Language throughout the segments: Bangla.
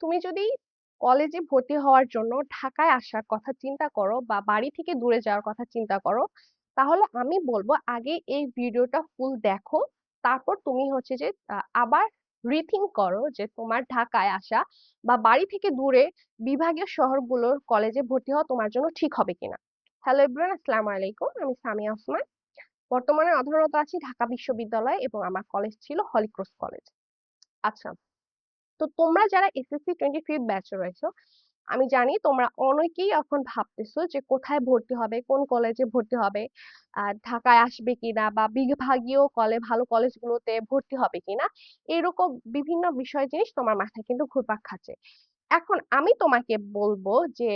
তুমি যদি কলেজে ভর্তি হওয়ার জন্য ঢাকায় আসার কথা চিন্তা করো বা বাড়ি থেকে দূরে যাওয়ার কথা চিন্তা করো, তাহলে আমি বলব আগে এই ভিডিওটা ফুল দেখো, তারপর তুমি হচ্ছে যে আবার রিথিঙ্ক করো যে তোমার ঢাকায় আসা বা বাড়ি থেকে দূরে বিভাগীয় শহরগুলোর কলেজে ভর্তি হওয়া তোমার জন্য ঠিক হবে কিনা। হ্যালো এভরিওয়ান আসসালামু আলাইকুম, আমি সামিয়া ওসমান। বর্তমানে অধ্যয়নরত আছি ঢাকা বিশ্ববিদ্যালয়ে এবং আমার কলেজ ছিল হলিক্রস কলেজ আচ্ছা তো তোমরা যারা এসএসসি টোয়েন্টি ফিফথ ব্যাচে রয়েছো, আমি জানি তোমরা অনেকেই এখন ভাবতেছো যে কোথায় ভর্তি হবে, কোন কলেজে ভর্তি হবে ঢাকায় আসবে কিনা বা বিভাগীয় কলে ভালো কলেজগুলোতে ভর্তি হবে কিনা, এরকম বিভিন্ন বিষয় জিনিস তোমার মাথায় কিন্তু ঘুরপাক খাচ্ছে। এখন আমি তোমাকে বলব যে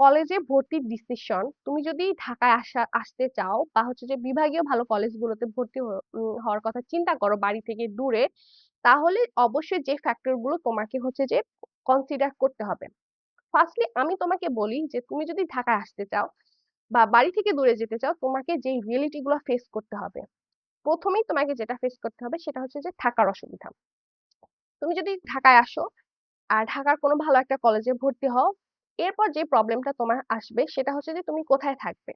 কলেজে ভর্তির ডিসিশন তুমি যদি ঢাকায় আসা, আসতে চাও বা হচ্ছে যে বিভাগীয় ভালো কলেজগুলোতে ভর্তি হওয়ার কথা চিন্তা করো বাড়ি থেকে দূরে তাহলে অবশ্যই যে ফ্যাক্টরগুলো তোমাকে হচ্ছে যে কনসিডার করতে হবে। ফার্স্টলি আমি তোমাকে বলি যে তুমি যদি ঢাকায় আসতে চাও বা বাড়ি থেকে দূরে যেতে চাও, তোমাকে যে রিয়েলিটি গুলো ফেস করতে হবে, প্রথমেই তোমাকে যেটা ফেস করতে হবে সেটা হচ্ছে যে থাকার অসুবিধা। তুমি যদি ঢাকায় আসো আর ঢাকার কোনো ভালো একটা কলেজে ভর্তি হও, এরপর যে প্রবলেমটা তোমার আসবে সেটা হচ্ছে যে তুমি কোথায় থাকবে।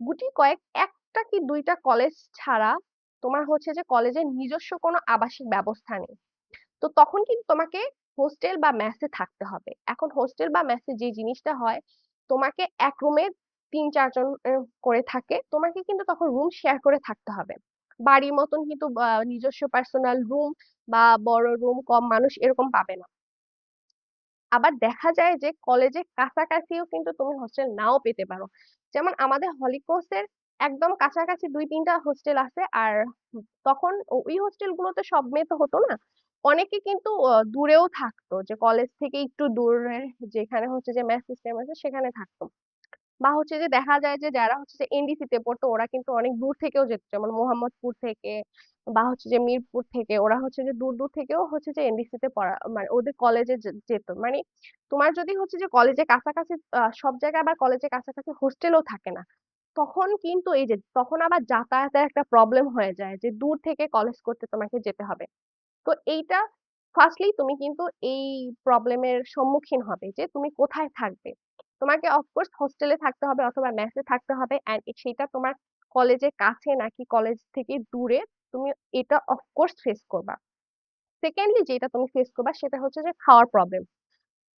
গুটি কয়েক, একটা কি দুইটা কলেজ ছাড়া তোমার হচ্ছে যে কলেজের নিজস্ব কোনো আবাসিক ব্যবস্থা নেই। তো তখন কিন্তু তোমাকে হোস্টেল বা মেসে থাকতে হবে। এখন হোস্টেল বা মেসে যে জিনিসটা হয়, তোমাকে এক রুমে তিন চারজন করে থাকে। তোমাকে কিন্তু তখন রুম শেয়ার করে থাকতে হবে। বাড়ির মতন কিন্তু নিজস্ব পার্সোনাল রুম বা বড় রুম কম মানুষ এরকম পাবে না। আবার দেখা যায় যে কলেজের কাছাকাছিও কিন্তু তুমি হোস্টেল নাও পেতে পারো। যেমন আমাদের হলিক্রসের একদম কাছাকাছি দুই তিনটা হোস্টেল আছে। আর তখন ওই হোস্টেল গুলোতে সব মেয়ে তো হতো না। অনেকে কিন্তু দূরেও থাকতো যে কলেজ থেকে একটু দূরে যেখানে হচ্ছে যে মেস সিস্টেম আছে সেখানে থাকতো। বা হচ্ছে যে দেখা যায় যে যারা হচ্ছে যে এনডিসি তে পড়তো ওরা কিন্তু অনেক দূর থেকেও যেত। যেমন মোহাম্মদপুর থেকে বা হচ্ছে যে মিরপুর থেকে ওরা হচ্ছে যে দূর দূর থেকেও হচ্ছে যে এনডিসি তে পড়া মানে ওদের কলেজে যেত। মানে তোমার যদি হচ্ছে যে কলেজে কাছাকাছি সব জায়গায় আবার কলেজে কাছাকাছি হোস্টেলও থাকে না। তখন কিন্তু এই যে, তখন আবার যাতায়াতের একটা প্রবলেম হয়ে যায় যে, দূর থেকে কলেজ করতে তোমাকে যেতে হবে। তো এইটা ফার্স্টলি তুমি কিন্তু এই প্রবলেমের সম্মুখীন হবে যে, তুমি কোথায় থাকবে? তোমাকে অফকোর্স হোস্টেলে থাকতে হবে অথবা মেসে থাকতে হবে এন্ড সেটা তোমার কলেজের কাছে নাকি কলেজ থেকে দূরে তুমি এটা অফকোর্স ফেস করবা। সেকেন্ডলি যেটা তুমি ফেস করবা সেটা হচ্ছে যে, খাওয়ার প্রবলেম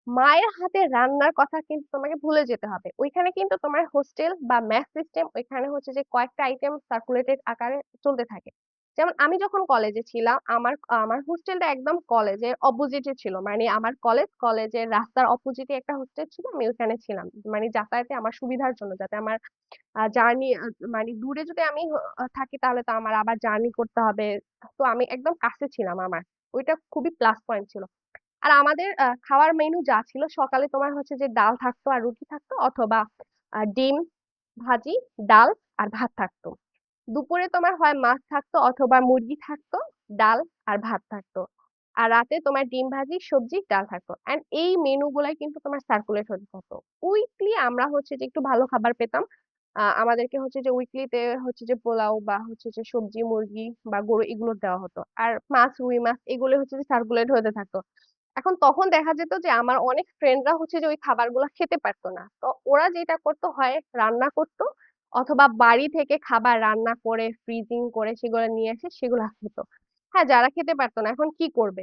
মায়ের হাতে রান্নার কথা কিন্তু তোমাকে ভুলে যেতে হবে। ওইখানে কিন্তু তোমার হোস্টেল বা ম্যাথ সিস্টেম ওইখানে হচ্ছে যে কয়েকটা আইটেম সার্কুলেটেড আকারে চলতে থাকে। যেমন আমি যখন কলেজে ছিলাম, আমার আমার হোস্টেলটা একদম কলেজের অপোজিটে ছিল। মানে আমার কলেজ কলেজের রাস্তার অপোজিটে একটা হোস্টেল ছিল, আমি ওখানে ছিলাম। মানে যাতায়াতে আমার সুবিধার জন্য, যাতে আমার জার্নি মানে দূরে যদি আমি থাকি তাহলে তো আমার আবার জার্নি করতে হবে। তো আমি একদম কাছে ছিলাম আমার। ওইটা খুবই প্লাস পয়েন্ট ছিল। আর আমাদের খাওয়ার মেনু যা ছিল সকালে তোমার হচ্ছে যে ডাল থাকতো আর রুটি থাকতো অথবা ডিম ভাজি, ডাল আর ভাত থাকতো। দুপুরে তোমার হয় মাছ থাকতো অথবা মুরগি থাকতো, ডাল আর ভাত থাকতো। আর রাতে তোমার ডিম ভাজি, সবজি, ডাল থাকতো। এন্ড এই মেনু গুলাই কিন্তু তোমার সার্কুলেট হতে থাকতো। উইকলি আমরা হচ্ছে যে একটু ভালো খাবার পেতাম। আমাদেরকে হচ্ছে যে উইকলিতে হচ্ছে যে পোলাও বা হচ্ছে যে সবজি, মুরগি বা গরু এগুলো দেওয়া হতো। আর মাছ, রুই মাছ এগুলো হচ্ছে যে সার্কুলেট হতে থাকতো। এখন তখন দেখা যেত যে আমার অনেক ফ্রেন্ডরা হচ্ছে যে ওই খাবারগুলো খেতে পারতো না। তো ওরা যেটা করতো হয়, রান্না করতো অথবা বাড়ি থেকে খাবার রান্না করে ফ্রিজিং করে সেগুলো নিয়ে এসে সেগুলো খেতো। হ্যাঁ যারা খেতে পারতো না, এখন কি করবে?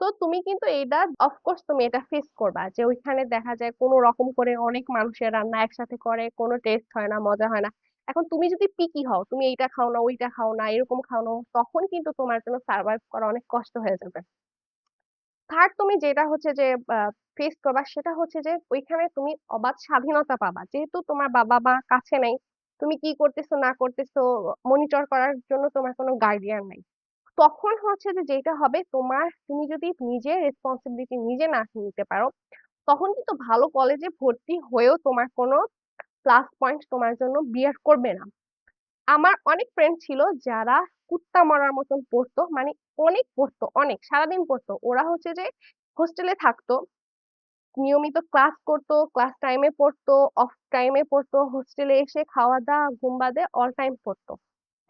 তো তুমি কিন্তু এটা অফকোর্স তুমি এটা ফেস করবা যে ওইখানে দেখা যায় কোনো রকম করে অনেক মানুষের রান্না একসাথে করে, কোনো টেস্ট হয় না, মজা হয় না। এখন তুমি যদি পিকি হও, তুমি এইটা খাও না, ওইটা খাও না, এরকম খাও না, তখন কিন্তু তোমার জন্য সার্ভাইভ করা অনেক কষ্ট হয়ে যাবে। থার্ড তুমি যেটা হচ্ছে যে ফেস করবা সেটা হচ্ছে যে, ওইখানে তুমি অবাধ স্বাধীনতা পাবা। যেহেতু তোমার বাবা মা কাছে নাই, তুমি কি করতেছো, না করতেছো মনিটর করার জন্য তোমার কোনো গার্ডিয়ান নাই। তখন হচ্ছে যে, যেটা হবে, তোমার তুমি যদি নিজে রেসপন্সিবিলিটি নিজে না নিতে পারো, তখন কিন্তু ভালো কলেজে ভর্তি হয়েও তোমার কোনো প্লাস পয়েন্ট তোমার জন্য বিয়ার করবে না। আমার অনেক ফ্রেন্ড ছিল যারা কুত্তা মরার মতন পড়তো মানে অনেক পড়তো, অনেক, সারাদিন পড়তো। ওরা হচ্ছে যে হোস্টেলে থাকতো, নিয়মিত ক্লাস করতো ক্লাস টাইমে পড়তো অফ টাইমে পড়তো হোস্টেলে এসে খাওয়া দাওয়া, ঘুম বাদে অল টাইম পড়তো।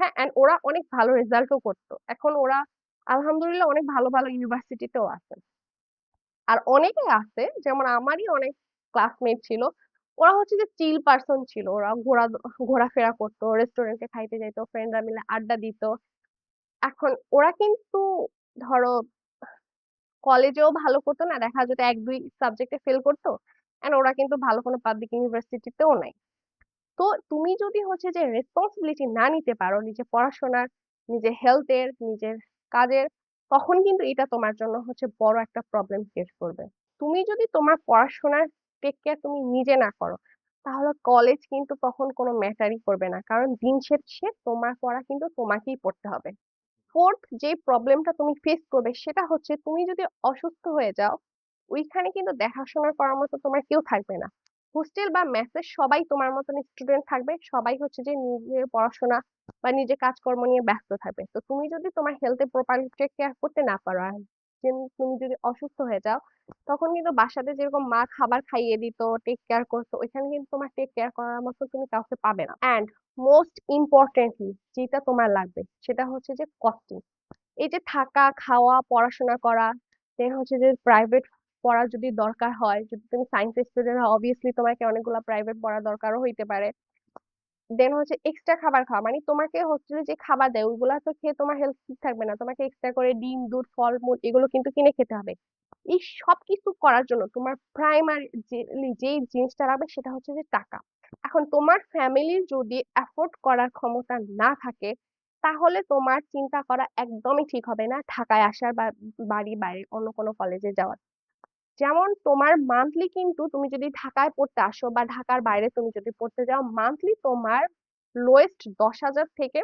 হ্যাঁ এন্ড ওরা অনেক ভালো রেজাল্টও করতো। এখন ওরা আলহামদুলিল্লাহ অনেক ভালো ভালো ইউনিভার্সিটিতেও আছে। আর অনেকে আছে, যেমন আমারই অনেক ক্লাসমেট ছিল, ওরা হচ্ছে যে চিল পার্সন ছিল। ওরা ঘোরা ঘোরাফেরা করতো রেস্টুরেন্টে খাইতে যেত ফ্রেন্ডরা মিলে আড্ডা দিত। এখন ওরা কিন্তু ধরো কলেজেও ভালো করতো না। দেখা যেত এক, দুই সাবজেক্টে ফেল করতো এন্ড ওরা কিন্তু ভালো কোনো পাবলিক ইউনিভার্সিটিতেও নাই। তো তুমি যদি হচ্ছে যে রেসপন্সিবিলিটি না নিতে পারো নিজের পড়াশোনার, নিজের হেলথের নিজের কাজের, তখন কিন্তু এটা তোমার জন্য হচ্ছে বড় একটা প্রবলেম ক্রিয়েট করবে। তুমি যদি তোমার পড়াশোনার টেক কেয়ার তুমি নিজে না করো, তাহলে কলেজ কিন্তু তখন কোনো ম্যাটারই করবে না। কারণ দিন শেষে তোমার পড়া কিন্তু তোমাকেই পড়তে হবে। ফোর্থ যে প্রবলেমটা তুমি ফেস করবে সেটা হচ্ছে তুমি যদি অসুস্থ হয়ে যাও, ওইখানে কিন্তু দেখাশোনা করার মতো তোমার কেউ থাকবে না। হোস্টেল বা মেসে সবাই তোমার মতন স্টুডেন্ট থাকবে, সবাই হচ্ছে যে নিজের পড়াশোনা বা নিজের কাজকর্ম নিয়ে ব্যস্ত থাকবে। তো তুমি যদি তোমার হেলথে প্রপারলি টেক কেয়ার করতে না পারো তুমি যদি অসুস্থ হয়ে যাও, তখন কিন্তু বাসাতে যেরকম মা খাবার খাইয়ে দিত টেক কেয়ার করতো, ওইখানে কিন্তু তোমার টেক কেয়ার করার মতো তুমি কাউকে পাবে না। অ্যান্ড মোস্ট ইম্পর্টেন্টলি যেটা তোমার লাগবে সেটা হচ্ছে যে কস্টিং এই যে থাকা, খাওয়া, পড়াশোনা করা দেন হচ্ছে যে প্রাইভেট পড়ার যদি দরকার হয়, যদি তুমি সায়েন্স স্টুডেন্ট হও অবভিয়াসলি তোমাকে অনেকগুলো প্রাইভেট পড়া দরকারও হইতে পারে। দেন হচ্ছে এক্সট্রা খাবার খাওয়া মানে তোমাকে হচ্ছে যে খাবার দেয়, ওইগুলা তো খেয়ে তোমার হেলথ ঠিক থাকবে না। তোমাকে এক্সট্রা করে ডিম, দুধ, ফল, মূল এগুলো কিন্তু কিনে খেতে হবে। এই সব কিছু করার জন্য তোমার প্রাইমারি যেই জিনিসটা লাগবে সেটা হচ্ছে যে টাকা। এখন তোমার ফ্যামিলির যদি অ্যাফোর্ড করার ক্ষমতা না থাকে, তাহলে তোমার চিন্তা করা একদমই ঠিক হবে না ঢাকায় আসার বা বাড়ি বাইরে অন্য কোনো কলেজে যাওয়ার। যেমন তোমার মান্থলি কিন্তু তুমি যদি ঢাকায় পড়তে আসো বা ঢাকার বাইরে তুমি যদি পড়তে যাও মান্থলি তোমার লোয়েস্ট দশ হাজার থেকে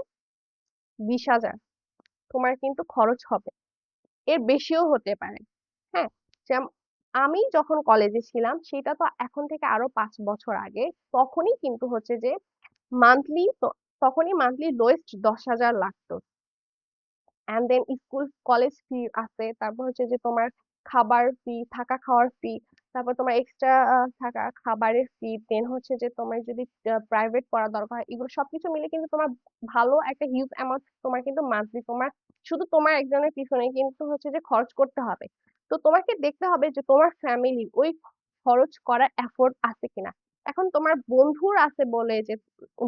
বিশ হাজার তোমার কিন্তু খরচ হবে। এর বেশিও হতে পারে। হ্যাঁ আমি যখন কলেজে ছিলাম, সেটা তো এখন থেকে আরও পাঁচ বছর আগে, তখনই কিন্তু হচ্ছে যে মান্থলি তখনই মান্থলি লোয়েস্ট দশ হাজার লাগতো। And then school college fee আছে, তারপর হচ্ছে যে তোমার খাবার ফি থাকা খাওয়ার ফি তারপর তোমার এক্সট্রা থাকা, খাবারের ফি দেন হচ্ছে যে তোমার যদি প্রাইভেট পড়া দরকার হয়, এগুলো সবকিছু মিলে কিন্তু তোমার ভালো একটা হিউজ অ্যামাউন্ট তোমার কিন্তু মান্থলি তোমার, শুধু তোমার একজনের পিছনে কিন্তু হচ্ছে যে খরচ করতে হবে। তো তোমাকে দেখতে হবে যে তোমার ফ্যামিলি ওই খরচ করার এফোর্ট আছে কিনা। এখন তোমার বন্ধুর আছে বলে যে,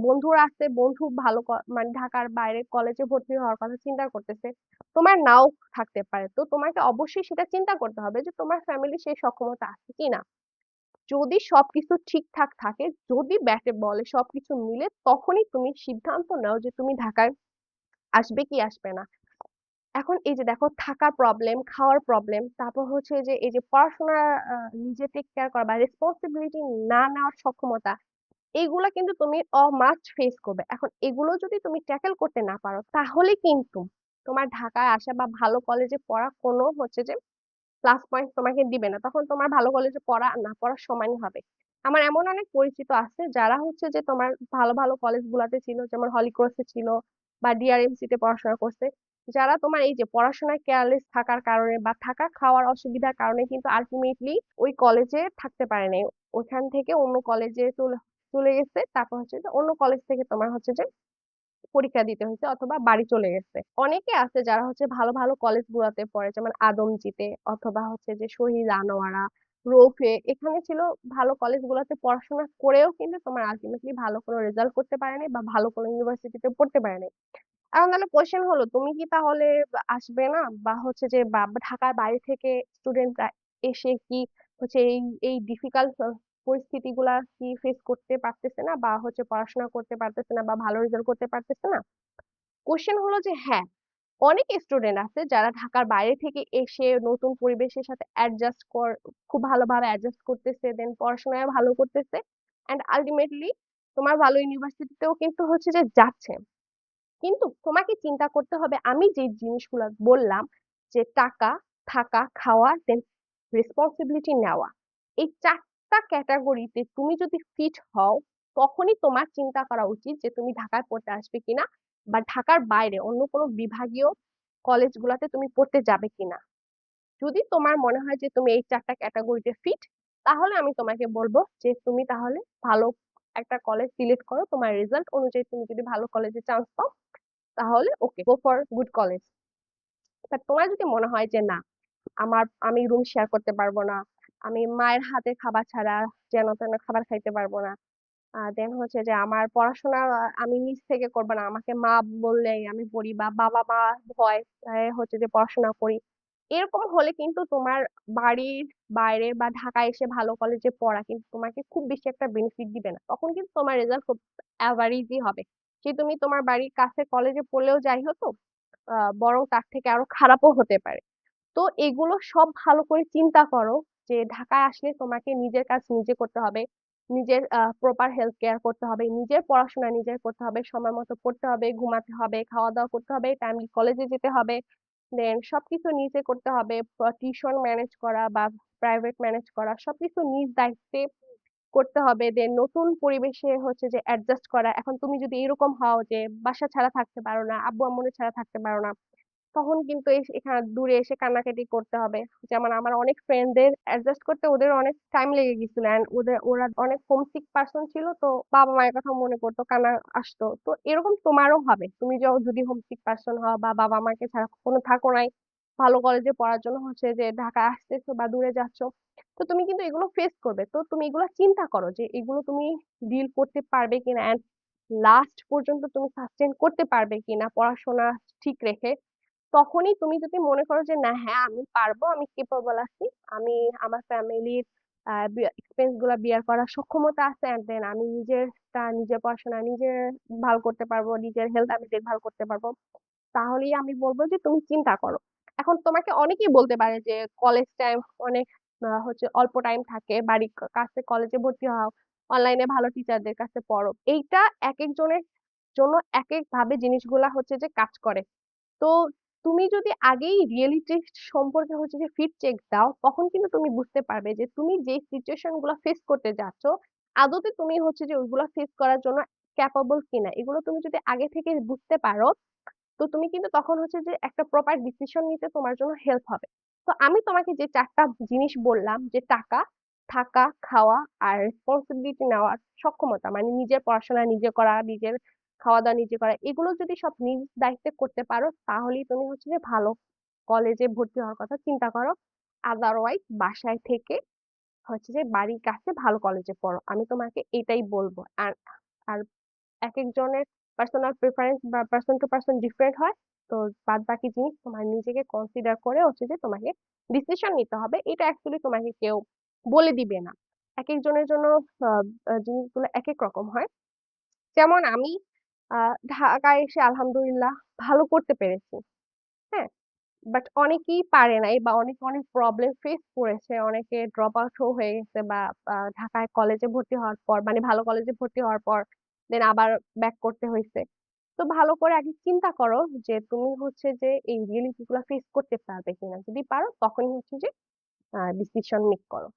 বন্ধুর আছে, বন্ধু ভালো মানে ঢাকার বাইরে কলেজে ভর্তি হওয়ার কথা চিন্তা করতেছে, তোমার নাও থাকতে পারে। তো তোমাকে অবশ্যই সেটা চিন্তা করতে হবে যে তোমার ফ্যামিলি সেই সক্ষমতা আছে কিনা। যদি সবকিছু ঠিকঠাক থাকে, যদি ব্যাটে বলে সবকিছু মিলে, তখনই তুমি সিদ্ধান্ত নাও যে তুমি ঢাকায় আসবে কি আসবে না। এখন এই যে দেখো থাকার প্রবলেম খাওয়ার প্রবলেম তারপর হচ্ছে যে এই যে পড়াশোনা নিজে টেক কেয়ার করা বা রেসপন্সিবিলিটি না নেওয়ার সক্ষমতা এইগুলা কিন্তু তুমি মাস্ট ফেস করবে। এখন এগুলো যদি তুমি ট্যাকেল করতে না পারো, তাহলে কিন্তু তোমার ঢাকায় আসা বা ভালো কলেজে পড়া কোনো হচ্ছে যে প্লাস পয়েন্ট তোমাকে দিবে না। তখন তোমার ভালো কলেজে পড়া, না পড়া সমানই হবে। আমার এমন অনেক পরিচিত আছে যারা হচ্ছে যে তোমার ভালো ভালো কলেজ গুলাতে ছিল, যেমন হলিক্রসে ছিল বা ডিআরএমসি তে পড়াশোনা করছে। যারা তোমার এই যে পড়াশোনায় কেয়ারলেস থাকার কারণে বা থাকা খাওয়ার অসুবিধার কারণে কিন্তু আলটিমেটলি ওই কলেজে থাকতে পারে নাই। ওখান থেকে অন্য কলেজে চলে চলে গেছে, তারপর হচ্ছে যে অন্য কলেজ থেকে তোমার হচ্ছে যে পরীক্ষা দিতে হয়েছে অথবা বাড়ি চলে গেছে। অনেকে আছে যারা হচ্ছে ভালো ভালো কলেজ গুলাতে পড়ে, যেমন আদমজিতে অথবা হচ্ছে যে শহীদ আনোয়ারা, রোফে, এখানে ছিল ভালো কলেজ গুলাতে পড়াশোনা করেও কিন্তু তোমার আলটিমেটলি ভালো কোনো রেজাল্ট করতে পারেনি বা ভালো কোনো ইউনিভার্সিটিতে পড়তে পারেনি এখন তাহলে কোয়েশ্চেন হলো, তুমি কি তাহলে আসবে না? বা হচ্ছে যে, বা ঢাকার বাইরে থেকে স্টুডেন্টরা এসে কি হচ্ছে এই এই ডিফিকাল্ট পরিস্থিতি গুলা কি ফেস করতে পারতেছে না? বা হচ্ছে পড়াশোনা করতে পারতেছে না? বা ভালো রেজাল্ট করতে পারতেছে না? কোশ্চেন হলো যে হ্যাঁ অনেক স্টুডেন্ট আছে যারা ঢাকার বাইরে থেকে এসে নতুন পরিবেশের সাথে অ্যাডজাস্ট কর, খুব ভালোভাবে অ্যাডজাস্ট করতেছে দেন পড়াশোনায় ভালো করতেছে অ্যান্ড আলটিমেটলি তোমার ভালো ইউনিভার্সিটিতেও কিন্তু হচ্ছে যে যাচ্ছে। কিন্তু তোমাকে চিন্তা করতে হবে, আমি যে জিনিসগুলো বললাম যে টাকা, থাকা, খাওয়া দেন রেসপন্সিবিলিটি নেওয়া, এই চারটা ক্যাটাগরিতে তুমি যদি ফিট হও, তখনই তোমার চিন্তা করা উচিত যে তুমি ঢাকায় পড়তে আসবে কিনা বা ঢাকার বাইরে অন্য কোনো বিভাগীয় কলেজগুলোতে তুমি পড়তে যাবে কিনা। যদি তোমার মনে হয় যে তুমি এই চারটা ক্যাটাগরিতে ফিট তাহলে আমি তোমাকে বলব যে তুমি তাহলে ভালো একটা কলেজ সিলেক্ট করো, তোমার রেজাল্ট অনুযায়ী তুমি যদি ভালো কলেজে চান্স পাও তাহলে okay go for good college তোমার যদি মনে হয় যে না, আমার, আমি রুম শেয়ার করতে পারব না, আমি মায়ের হাতে খাবার ছাড়া যেন তেন খাবার খাইতে পারব না দেন হচ্ছে যে আমার পড়াশোনা আমি নিজ থেকে করব না, আমাকে মা বললেই আমি পড়ি বা বাবা মা ভয় হচ্ছে যে পড়াশোনা করি। এরকম হলে কিন্তু তোমার বাড়ির বাইরে বা ঢাকায় এসে ভালো কলেজে পড়া কিন্তু তোমাকে খুব বেশি একটা বেনিফিট দিবে না। তখন কিন্তু তোমার রেজাল্ট খুব অ্যাভারেজই হবে। সে তুমি তোমার বাড়ির কাছে কলেজে পড়লেও যাই হতো বরং তার থেকে আরও খারাপও হতে পারে। তো এগুলো সব ভালো করে চিন্তা করো যে ঢাকায় আসলে তোমাকে নিজের কাজ নিজে করতে হবে, নিজের প্রপার হেলথ কেয়ার করতে হবে, নিজের পড়াশোনা নিজের করতে হবে, সময় মতো পড়তে হবে, ঘুমাতে হবে, খাওয়া দাওয়া করতে হবে টাইমলি কলেজে যেতে হবে দেন সবকিছু নিজে করতে হবে টিউশন ম্যানেজ করা বা প্রাইভেট ম্যানেজ করা, সবকিছু নিজ দায়িত্বে করতে হবে দেন নতুন পরিবেশে হচ্ছে যে অ্যাডজাস্ট করা। এখন তুমি যদি এরকম হও যে বাসা ছাড়া থাকতে পারো না, আব্বু আম্মুরে ছাড়া থাকতে পারো না, তখন কিন্তু এখানে দূরে এসে কান্নাকাটি করতে হবে। যেমন আমার অনেক ফ্রেন্ডদের অ্যাডজাস্ট করতে ওদের অনেক টাইম লেগে গেছিল এন্ড ওদের, ওরা অনেক হোমসিক পার্সন ছিল, তো বাবা মায়ের কথা মনে করতো কান্না আসতো। তো এরকম তোমারও হবে। তুমি যদি হোমসিক পার্সন হও বা বাবা মাকে ছাড়া কোনো থাকো নাই, ভালো কলেজে পড়ার জন্য হচ্ছে যে ঢাকা আসতেছো বা দূরে যাচ্ছো তো তুমি কিন্তু এগুলো ফেস করবে। তো তুমি এগুলো চিন্তা করো যে এগুলো তুমি ডিল করতে পারবে কিনা এন্ড লাস্ট পর্যন্ত তুমি সাস্টেন করতে পারবে কিনা, পড়াশোনা ঠিক রেখে। তখনই তুমি যদি মনে করো যে না হ্যাঁ আমি পারব, আমি কেপেবল আছি, আমি আমার ফ্যামিলির এক্সপেন্সগুলা বিয়ার করার সক্ষমতা আছে এন্ড দেন আমি নিজেরটা, নিজের পড়াশোনা নিজে ভালো করতে পারব, নিজের হেলথ আমি দেখভাল করতে পারব, তাহলেই আমি বলব যে তুমি চিন্তা করো। এখন তোমাকে অনেকেই বলতে পারে যে কলেজ টাইম অনেক হচ্ছে অল্প টাইম থাকে বাড়ির কাছে কলেজে ভর্তি হও অনলাইনে ভালো টিচারদের কাছে পড়ো। এইটা এক একজনের জন্য এক এক ভাবে জিনিসগুলা হচ্ছে যে কাজ করে। তো তুমি যদি আগেই রিয়েলিটি সম্পর্কে হচ্ছে যে ফিট চেক দাও, তখন কিন্তু তুমি বুঝতে পারবে যে তুমি যে সিচুয়েশনগুলো ফেস করতে যাচ্ছ, আদতে তুমি হচ্ছে যে ওইগুলো ফেস করার জন্য ক্যাপাবল কিনা, এগুলো তুমি যদি আগে থেকে বুঝতে পারো, তো তুমি কিন্তু তখন হচ্ছে যে একটা প্রপার ডিসিশন নিতে তোমার জন্য হেল্প হবে। তো আমি তোমাকে যে চারটা জিনিস বললাম, যে টাকা, থাকা, খাওয়া আর রেসপন্সিবিলিটি নেওয়ার সক্ষমতা মানে নিজের পড়াশোনা নিজে করা, নিজের খাওয়া দাওয়া নিজে করা, এগুলো যদি সব নিজ দায়িত্বে করতে পারো, তাহলেই তুমি হচ্ছে যে ভালো কলেজে ভর্তি হওয়ার কথা চিন্তা করো। আদারওয়াইজ বাসায় থেকে হচ্ছে যে বাড়ির কাছে ভালো কলেজে পড়ো। আমি তোমাকে এটাই বলব। আর আর এক একজনের পার্সোনাল প্রেফারেন্স বা পার্সন টু পার্সন ডিফারেন্ট হয়। তো বাদ বাকি জিনিস তোমার নিজেকে কনসিডার করে হচ্ছে যে তোমাকে ডিসিশন নিতে হবে। এটা অ্যাকচুয়ালি তোমাকে কেউ বলে দিবে না। এক একজনের জন্য জিনিসগুলো এক এক রকম হয়। যেমন আমি ঢাকায় এসে আলহামদুলিল্লাহ ভালো করতে পেরেছি। হ্যাঁ? বাট অনেকেই পারে নাই বা অনেকে, অনেক প্রবলেম ফেস করেছে। অনেকে ড্রপ আউটও হয়ে গেছে বা ঢাকায় কলেজে ভর্তি হওয়ার পর মানে ভালো কলেজে ভর্তি হওয়ার পর দেন আবার ব্যাক করতে হয়েছে তো ভালো করে আগে চিন্তা করো যে তুমি হচ্ছে যে এই রিয়েলিটি গুলা ফেস করতে পারবে কিনা। যদি পারো তখন হচ্ছে যে ডিসিশন মেক করো।